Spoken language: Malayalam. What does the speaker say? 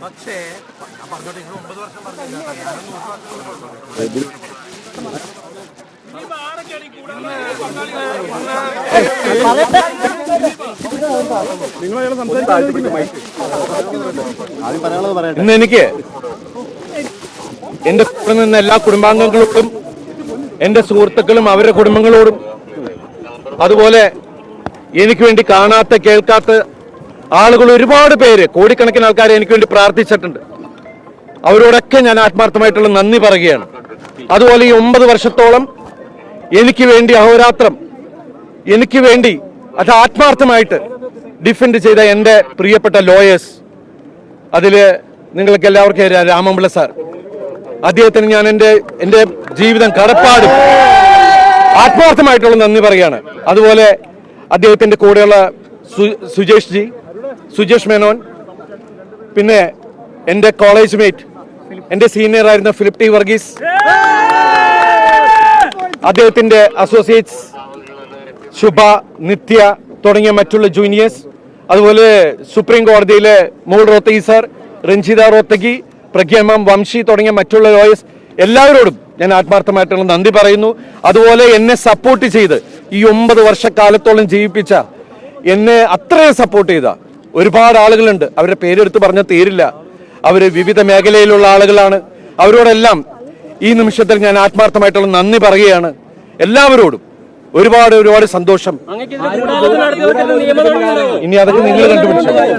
പക്ഷേ ഞാൻ പറഞ്ഞോട്ടെ നിങ്ങൾ ഒമ്പത് പറഞ്ഞില്ല. വർഷം ഇന്ന് എനിക്ക് എന്റെ കൂടെ നിന്ന് എല്ലാ കുടുംബാംഗങ്ങൾക്കും എന്റെ സുഹൃത്തുക്കളും അവരുടെ കുടുംബങ്ങളോടും അതുപോലെ എനിക്ക് വേണ്ടി കാണാത്ത കേൾക്കാത്ത ആളുകൾ ഒരുപാട് പേര് കോടിക്കണക്കിന് ആൾക്കാർ എനിക്ക് വേണ്ടി പ്രാർത്ഥിച്ചിട്ടുണ്ട്. അവരോടൊക്കെ ഞാൻ ആത്മാർത്ഥമായിട്ടുള്ള നന്ദി പറയുകയാണ്. അതുപോലെ ഈ ഒമ്പത് വർഷത്തോളം എനിക്ക് വേണ്ടി അഹോരാത്രം എനിക്ക് വേണ്ടി അത് ആത്മാർത്ഥമായിട്ട് ഡിഫെൻഡ് ചെയ്ത എന്റെ പ്രിയപ്പെട്ട ലോയേഴ്സ് അതിൽ നിങ്ങൾക്ക് എല്ലാവർക്കും രാമപിള്ള സാർ. അദ്ദേഹത്തിന് ഞാൻ എന്റെ എന്റെ ജീവിതം കടപ്പാടും. ആത്മാർത്ഥമായിട്ടുള്ള നന്ദി പറയുകയാണ്. അതുപോലെ അദ്ദേഹത്തിന്റെ കൂടെയുള്ള സുജേഷ് ജി സുജേഷ് മേനോൻ പിന്നെ എന്റെ കോളേജ് മേറ്റ് എന്റെ സീനിയർ ആയിരുന്ന ഫിലിപ്പ് ടി വർഗീസ് അദ്ദേഹത്തിന്റെ അസോസിയേറ്റ്സ് ശുഭ നിത്യ തുടങ്ങിയ മറ്റുള്ള ജൂനിയേഴ്സ് അതുപോലെ സുപ്രീം കോടതിയിലെ മോൾ റോത്തഗി സാർ രഞ്ജിത റോത്തഗി പ്രഗ്യമാം വംശി തുടങ്ങിയ മറ്റുള്ള ലോയേഴ്സ് എല്ലാവരോടും ഞാൻ ആത്മാർത്ഥമായിട്ടുള്ള നന്ദി പറയുന്നു. അതുപോലെ എന്നെ സപ്പോർട്ട് ചെയ്ത് ഈ ഒമ്പത് വർഷക്കാലത്തോളം ജീവിപ്പിച്ച എന്നെ അത്രയും സപ്പോർട്ട് ചെയ്ത ഒരുപാട് ആളുകളുണ്ട്. അവരുടെ പേരെടുത്ത് പറഞ്ഞ തീരില്ല. അവർ വിവിധ മേഖലയിലുള്ള ആളുകളാണ്. അവരോടെല്ലാം ഈ നിമിഷത്തിൽ ഞാൻ ആത്മാർത്ഥമായിട്ടുള്ള നന്ദി പറയുകയാണ്. എല്ലാവരോടും ഒരുപാട് ഒരുപാട് സന്തോഷം. ഇനി അതൊക്കെ നിങ്ങൾ കണ്ടുപിടിച്ചു.